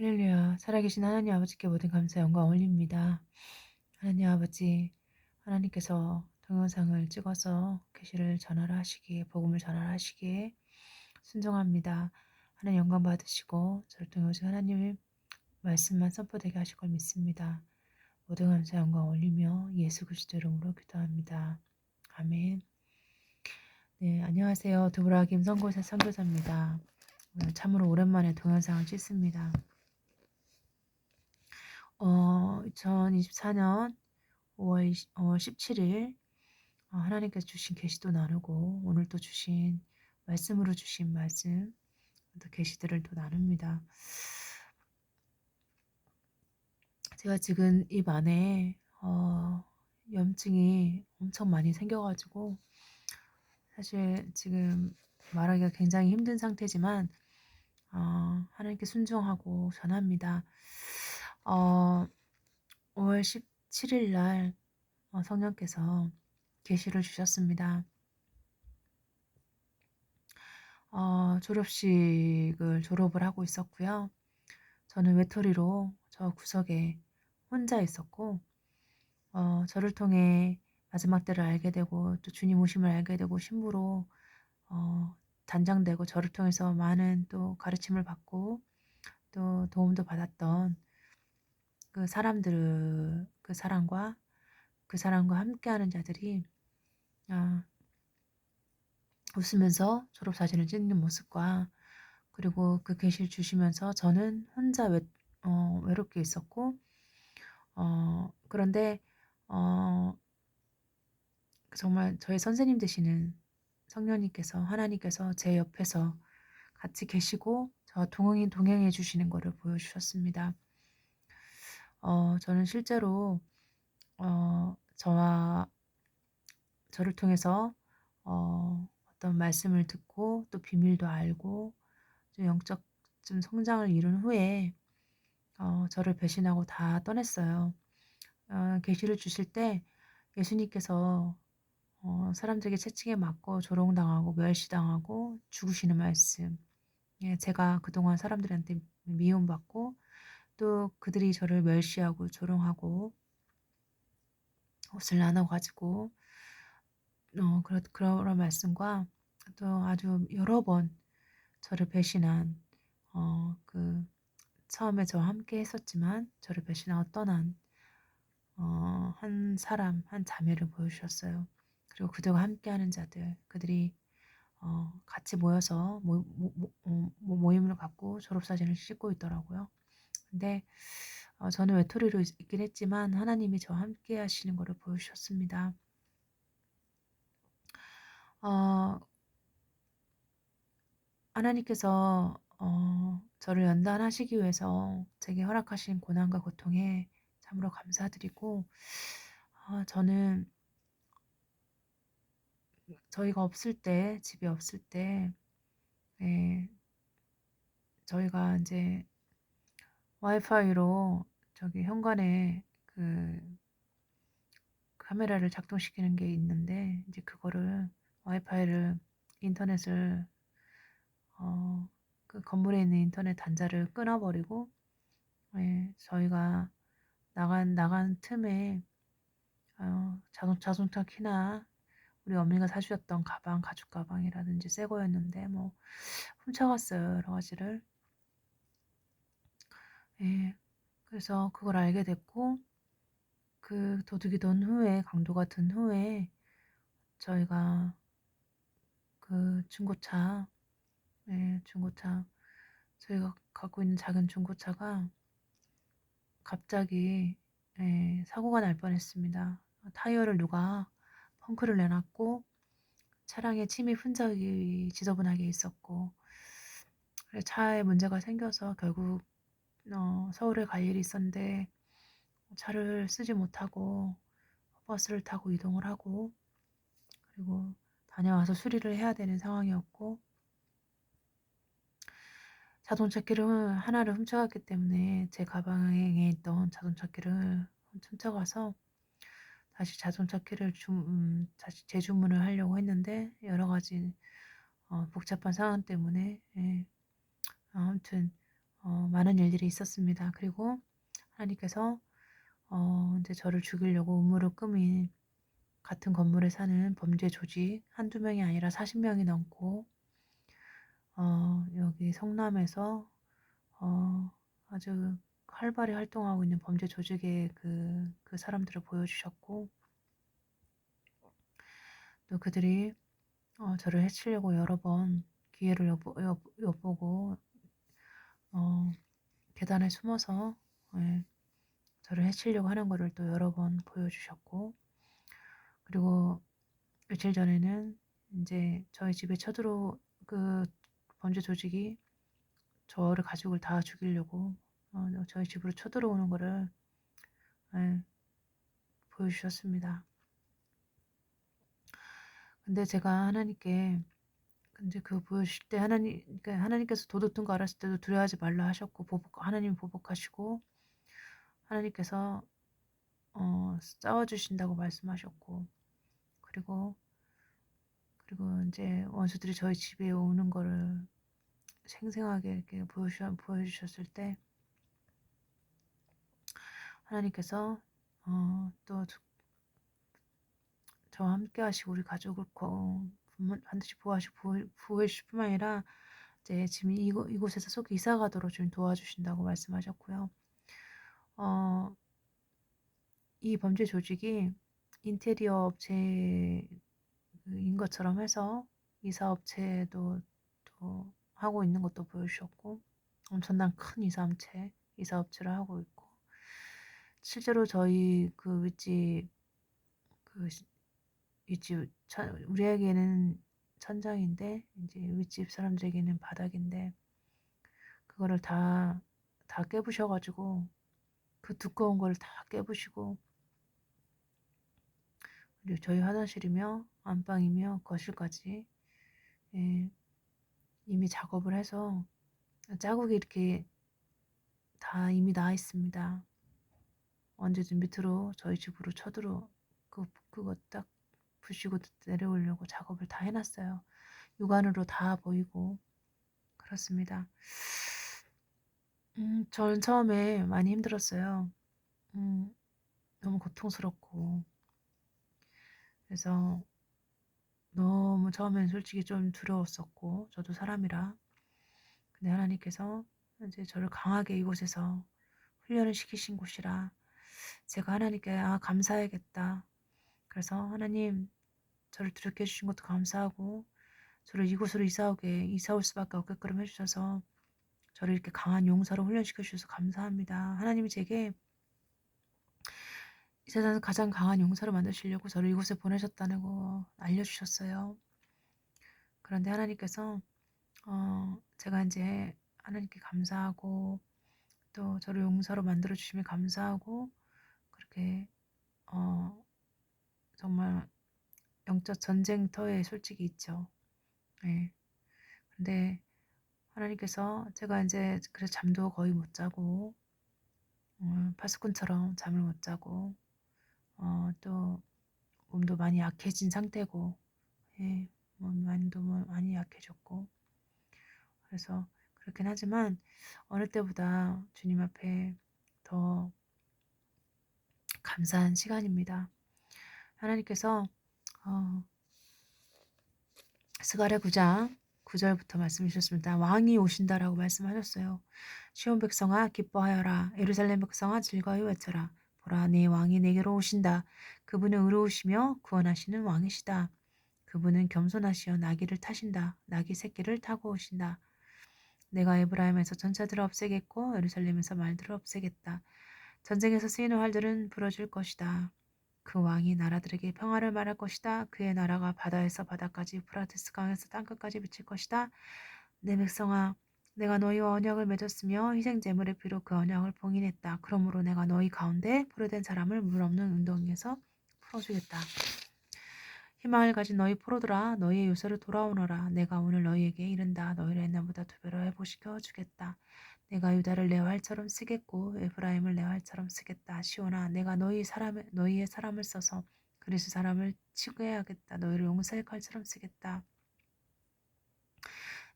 할렐루야. 살아계신 하나님 아버지께 모든 감사, 영광 올립니다. 하나님 아버지, 하나님께서 동영상을 찍어서 계시를 전하라 하시기에, 복음을 전하라 하시기에 순종합니다. 하나님 영광 받으시고, 저를 통해 오직 하나님 말씀만 선포되게 하실 걸 믿습니다. 모든 감사, 영광 올리며 예수 그리스도 이름으로 기도합니다. 아멘. 네, 안녕하세요. 두브라김 선교사 선교사입니다. 참으로 오랜만에 동영상을 찍습니다. 어, 2024년 5월, 5월 17일 어, 하나님께서 주신 계시도 나누고 오늘 또 주신 말씀으로 주신 말씀 또 계시들을 또 나눕니다. 제가 지금 입 안에 어, 염증이 엄청 많이 생겨가지고 사실 지금 말하기가 굉장히 힘든 상태지만 어, 하나님께 순종하고 전합니다. 어, 5월 17일 날 어, 성령께서 계시를 주셨습니다. 어, 졸업식을 졸업을 하고 있었고요. 저는 외톨이로 저 구석에 혼자 있었고 어, 저를 통해 마지막 때를 알게 되고 또 주님 오심을 알게 되고 신부로 어, 단장되고 저를 통해서 많은 또 가르침을 받고 또 도움도 받았던 그 사람들 그 사람과 그 사람과 함께하는 자들이 아, 웃으면서 졸업 사진을 찍는 모습과 그리고 그 계시를 주시면서 저는 혼자 외, 어, 외롭게 있었고 어, 그런데 어, 정말 저희 선생님 되시는 성령님께서 하나님께서 제 옆에서 같이 계시고 저 동행 동행해 주시는 것을 보여주셨습니다. 어, 저는 실제로 어, 저와 저를 통해서 어, 어떤 말씀을 듣고 또 비밀도 알고 좀 영적 좀 성장을 이룬 후에 어, 저를 배신하고 다 떠났어요. 어, 계시를 주실 때 예수님께서 어, 사람들에게 채찍에 맞고 조롱당하고 멸시당하고 죽으시는 말씀. 예, 제가 그동안 사람들한테 미움받고 또 그들이 저를 멸시하고 조롱하고 옷을 나눠 가지고 어, 그런 그런 말씀과 또 아주 여러 번 저를 배신한 어, 그 처음에 저와 함께 했었지만 저를 배신하고 떠난 어, 한 사람, 한 자매를 보여주셨어요. 그리고 그들과 함께하는 자들, 그들이 어, 같이 모여서 모, 모, 모, 어, 모임을 갖고 졸업사진을 찍고 있더라고요. 근데 어, 저는 외톨이로 있긴 했지만 하나님이 저와 함께 하시는 것을 보여주셨습니다. 어, 하나님께서 어, 저를 연단하시기 위해서 제게 허락하신 고난과 고통에 참으로 감사드리고 어, 저는 저희가 없을 때 집에 없을 때 예, 저희가 이제 와이파이로 저기 현관에 그 카메라를 작동시키는 게 있는데 이제 그거를 와이파이를 인터넷을 어, 그 건물에 있는 인터넷 단자를 끊어버리고 예, 저희가 나간 나간 틈에 어, 자동 자동차 키나 우리 어머니가 사주셨던 가방 가죽 가방이라든지 새 거였는데 뭐 훔쳐갔어요 여러 가지를 예. 그래서 그걸 알게 됐고 그 도둑이 든 후에 강도가 든 후에 저희가 그 중고차 예, 중고차 저희가 갖고 있는 작은 중고차가 갑자기 예, 사고가 날 뻔했습니다. 타이어를 누가 펑크를 내놨고 차량에 침입 흔적이 지저분하게 있었고 차에 문제가 생겨서 결국 어, 서울에 갈 일이 있었는데 차를 쓰지 못하고 버스를 타고 이동을 하고 그리고 다녀와서 수리를 해야 되는 상황이었고 자동차 키를 하나를 훔쳐갔기 때문에 제 가방에 있던 자동차 키를 훔쳐가서 다시 자동차 키를 주, 음, 다시 재주문을 하려고 했는데 여러 가지 어, 복잡한 상황 때문에 예. 아무튼 어, 많은 일들이 있었습니다. 그리고 하나님께서 어, 이제 저를 죽이려고 우물을 꾸민 같은 건물에 사는 범죄 조직 한두 명이 아니라 40명이 넘고 어, 여기 성남에서 어, 아주 활발히 활동하고 있는 범죄 조직의 그, 그 사람들을 보여주셨고 또 그들이 어, 저를 해치려고 여러 번 기회를 엿보, 엿, 엿보고 어, 계단에 숨어서 예, 저를 해치려고 하는 것을 또 여러 번 보여주셨고 그리고 며칠 전에는 이제 저희 집에 쳐들어 그 범죄 조직이 저를 가족을 다 죽이려고 어, 저희 집으로 쳐들어오는 것을 예, 보여주셨습니다. 근데 제가 하나님께 근데 그 보여주실 때 하나님 그러니까 하나님께서 도둑든 거 알았을 때도 두려워하지 말라 하셨고 보복 하나님 보복하시고 하나님께서 어, 싸워 주신다고 말씀하셨고 그리고 그리고 이제 원수들이 저희 집에 오는 거를 생생하게 이렇게 보여주셨, 보여주셨을 때 하나님께서 어, 또 저와 함께 하시고 우리 가족을 반드시 보호하시고 보호 해 주실 뿐만 아니라 이제 지금 이곳, 이곳에서 속 이사 가도록 좀 도와주신다고 말씀하셨고요. 어, 이 범죄 조직이 인테리어 업체인 것처럼 해서 이사 업체도 또 하고 있는 것도 보여주셨고 엄청난 큰 이사 업체 이사 업체를 하고 있고 실제로 저희 그 윗집 그 윗집 우리에게는 천장인데 이제 윗집 사람들에게는 바닥인데 그거를 다 다 깨부셔가지고 그 두꺼운 걸 다 깨부시고 그리고 저희 화장실이며 안방이며 거실까지 예, 이미 작업을 해서 자국이 이렇게 다 이미 나 있습니다. 언제든 밑으로 저희 집으로 쳐들어 그 그거 딱 부시고 내려오려고 작업을 다 해놨어요. 육안으로 다 보이고 그렇습니다. 음, 저는 처음에 많이 힘들었어요. 음, 너무 고통스럽고 그래서 너무 처음엔 솔직히 좀 두려웠었고 저도 사람이라 근데 하나님께서 이제 저를 강하게 이곳에서 훈련을 시키신 곳이라 제가 하나님께 아 감사해야겠다 그래서 하나님 저를 두렵게 해주신 것도 감사하고 저를 이곳으로 이사오게 이사올 수밖에 없게끔 해주셔서 저를 이렇게 강한 용사로 훈련시켜 주셔서 감사합니다 하나님이 제게 이 세상에서 가장 강한 용사로 만드시려고 저를 이곳에 보내셨다는 거 알려주셨어요. 그런데 하나님께서 어, 제가 이제 하나님께 감사하고 또 저를 용사로 만들어 주시면 감사하고 그렇게 어, 정말 영적 전쟁터에 솔직히 있죠. 네. 근데 하나님께서 제가 이제 그래서 잠도 거의 못 자고 어, 파수꾼처럼 잠을 못 자고 어, 또 몸도 많이 약해진 상태고 예, 몸도 많이 약해졌고 그래서 그렇긴 하지만 어느 때보다 주님 앞에 더 감사한 시간입니다. 하나님께서 어, 스가랴 9장 9절부터 말씀해 주셨습니다. 왕이 오신다라고 말씀하셨어요. 시온 백성아 기뻐하여라. 예루살렘 백성아 즐거이 외쳐라. 보라 내 왕이 내게로 오신다. 그분은 의로우시며 구원하시는 왕이시다. 그분은 겸손하시어 나귀를 타신다. 나귀 새끼를 타고 오신다. 내가 에브라임에서 전차들을 없애겠고 예루살렘에서 말들을 없애겠다. 전쟁에서 쓰이는 활들은 부러질 것이다. 그 왕이 나라들에게 평화를 말할 것이다. 그의 나라가 바다에서 바다까지 프라테스 강에서 땅끝까지 미칠 것이다. 내 백성아 내가 너희와 언약을 맺었으며 희생 제물의 피로 그 언약을 봉인했다. 그러므로 내가 너희 가운데 포로된 사람을 물 없는 운동에서 풀어주겠다. 희망을 가진 너희 포로들아 너희의 요새로 돌아오너라. 내가 오늘 너희에게 이른다. 너희를 옛날보다 두 배로 회복시켜 주겠다. 내가 유다를 내 활처럼 쓰겠고 에브라임을 내 활처럼 쓰겠다. 시오나 내가 너희 사람 너희의 사람을 써서 그리스 사람을 치고해야겠다. 너희를 용서의 칼처럼 쓰겠다.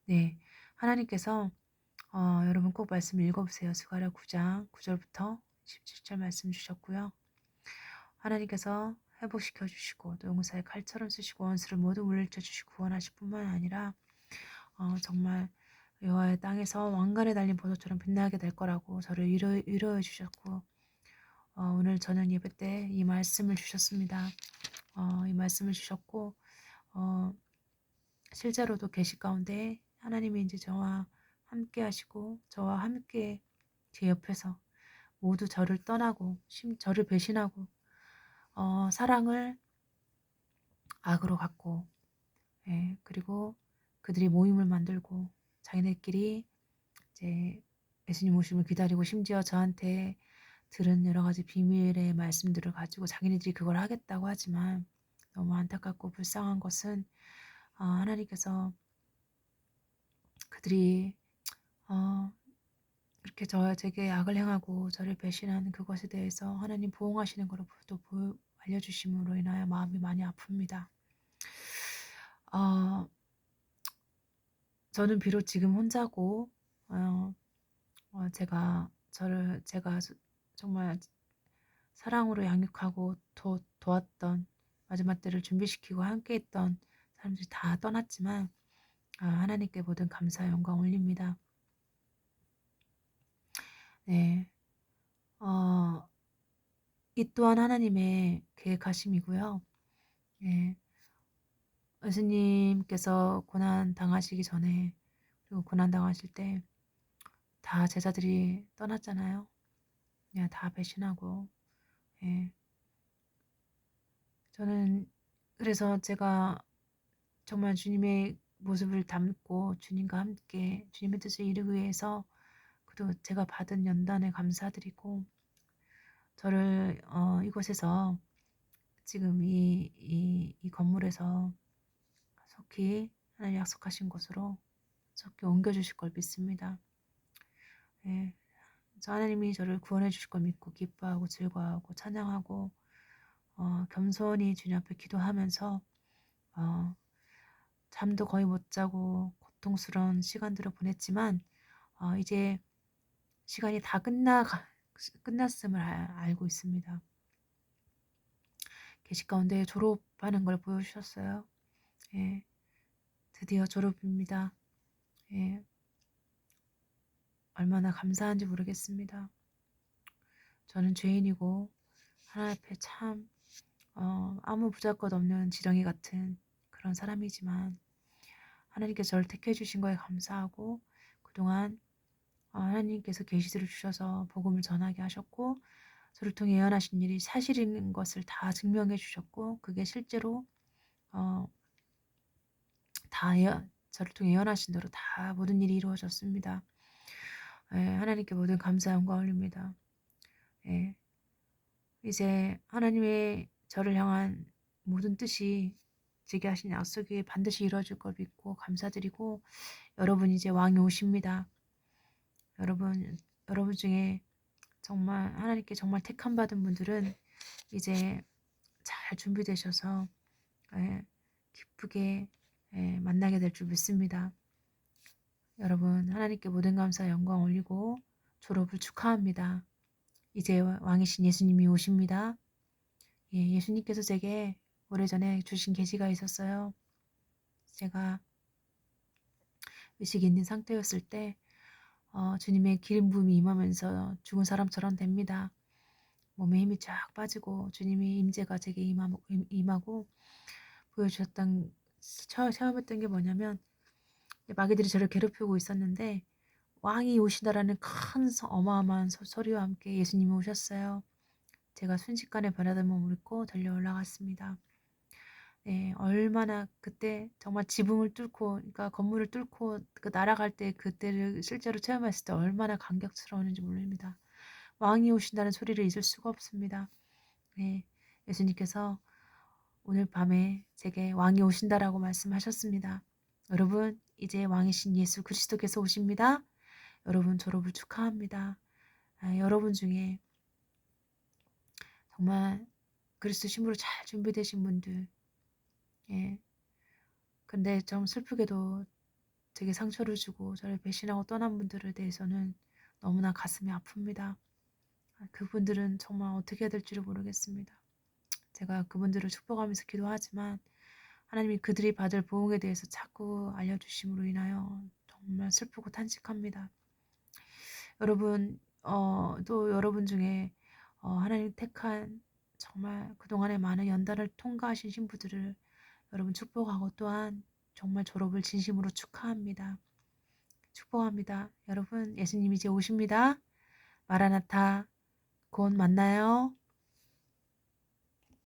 네. 하나님께서 어, 여러분 꼭 말씀 읽어보세요. 스가랴 9장 9절부터 17절 말씀 주셨고요. 하나님께서 회복시켜 주시고 또 용사의 칼처럼 쓰시고 원수를 모두 물리쳐 주시고 구원하실 뿐만 아니라 어, 정말 여호와의 땅에서 왕관에 달린 보석처럼 빛나게 될 거라고 저를 위로, 위로해 주셨고 어, 오늘 저는 예배 때 이 말씀을 주셨습니다. 어, 이 말씀을 주셨고 어, 실제로도 계시 가운데 하나님이 이제 저와 함께 하시고 저와 함께 제 옆에서 모두 저를 떠나고 심, 저를 배신하고 어, 사랑을 악으로 갖고 예, 그리고 그들이 모임을 만들고 자기네끼리 이제 예수님 오심을 기다리고 심지어 저한테 들은 여러 가지 비밀의 말씀들을 가지고 자기네들이 그걸 하겠다고 하지만 너무 안타깝고 불쌍한 것은 어, 하나님께서 그들이 어, 이렇게 저 제게 악을 행하고 저를 배신하는 그것에 대해서 하나님 보응하시는 것을 또 알려주심으로 인하여 마음이 많이 아픕니다. 어, 저는 비록 지금 혼자고 어, 어, 제가 저를 제가 정말 사랑으로 양육하고 도, 도왔던 마지막 때를 준비시키고 함께했던 사람들이 다 떠났지만 아, 하나님께 모든 감사 영광 올립니다. 네, 어, 이 또한 하나님의 계획하심이고요. 예, 예수님께서 고난 당하시기 전에 그리고 고난 당하실 때 다 제자들이 떠났잖아요. 그냥 다 배신하고 예. 저는 그래서 제가 정말 주님의 모습을 담고 주님과 함께 주님의 뜻을 이루기 위해서 그리고 제가 받은 연단에 감사드리고 저를 어, 이곳에서 지금 이, 이, 이 건물에서 속히 하나님 약속하신 곳으로 속히 옮겨주실 걸 믿습니다. 예, 하나님이 저를 구원해 주실 걸 믿고 기뻐하고 즐거워하고 찬양하고 어, 겸손히 주님 앞에 기도하면서 어, 잠도 거의 못 자고 고통스러운 시간들을 보냈지만 어, 이제 시간이 다 끝나 끝났음을 알고 있습니다. 계시 가운데 졸업하는 걸 보여주셨어요. 예, 드디어 졸업입니다. 예, 얼마나 감사한지 모르겠습니다. 저는 죄인이고 하나님 앞에 참 어, 아무 부잘것 없는 지렁이 같은 그런 사람이지만 하나님께서 저를 택해 주신 거에 감사하고 그동안 어, 하나님께서 계시들을 주셔서 복음을 전하게 하셨고 저를 통해 예언하신 일이 사실인 것을 다 증명해 주셨고 그게 실제로 어, 다 예언, 저를 통해 예언하신 대로 다 모든 일이 이루어졌습니다. 예, 하나님께 모든 감사 영광 올립니다. 예, 이제 하나님의 저를 향한 모든 뜻이 제게 하신 약속이 반드시 이루어질 걸 믿고 감사드리고 여러분 이제 왕이 오십니다. 여러분 여러분 중에 정말 하나님께 정말 택함 받은 분들은 이제 잘 준비되셔서 예, 기쁘게 예, 만나게 될 줄 믿습니다. 여러분 하나님께 모든 감사 영광 올리고 졸업을 축하합니다. 이제 왕이신 예수님이 오십니다. 예, 예수님께서 제게 오래전에 주신 계시가 있었어요. 제가 의식이 있는 상태였을 때 어, 주님의 기름 부음이 임하면서 죽은 사람처럼 됩니다. 몸에 힘이 쫙 빠지고 주님의 임재가 제게 임하고, 보여주셨던 체험했던 게 뭐냐면 마귀들이 저를 괴롭히고 있었는데 왕이 오시다라는 큰 어마어마한 소리와 함께 예수님이 오셨어요. 제가 순식간에 변화된 몸을 입고 달려 올라갔습니다. 네, 얼마나 그때 정말 지붕을 뚫고, 그러니까 건물을 뚫고 그 날아갈 때 그때를 실제로 체험했을 때 얼마나 감격스러웠는지 모릅니다. 왕이 오신다는 소리를 잊을 수가 없습니다. 네, 예수님께서 오늘 밤에 제게 왕이 오신다라고 말씀하셨습니다. 여러분, 이제 왕이신 예수 그리스도께서 오십니다. 여러분 졸업을 축하합니다. 아, 여러분 중에 정말 그리스도 신부로 잘 준비되신 분들, 예. 근데 좀 슬프게도 제게 상처를 주고 저를 배신하고 떠난 분들에 대해서는 너무나 가슴이 아픕니다. 아, 그분들은 정말 어떻게 해야 될지를 모르겠습니다. 제가 그분들을 축복하면서 기도하지만 하나님이 그들이 받을 보응에 대해서 자꾸 알려주심으로 인하여 정말 슬프고 탄식합니다. 여러분, 어, 또 여러분 중에 어, 하나님 택한 정말 그동안의 많은 연단을 통과하신 신부들을 여러분 축복하고 또한 정말 졸업을 진심으로 축하합니다. 축복합니다. 여러분, 예수님 이제 오십니다. 마라나타, 곧 만나요.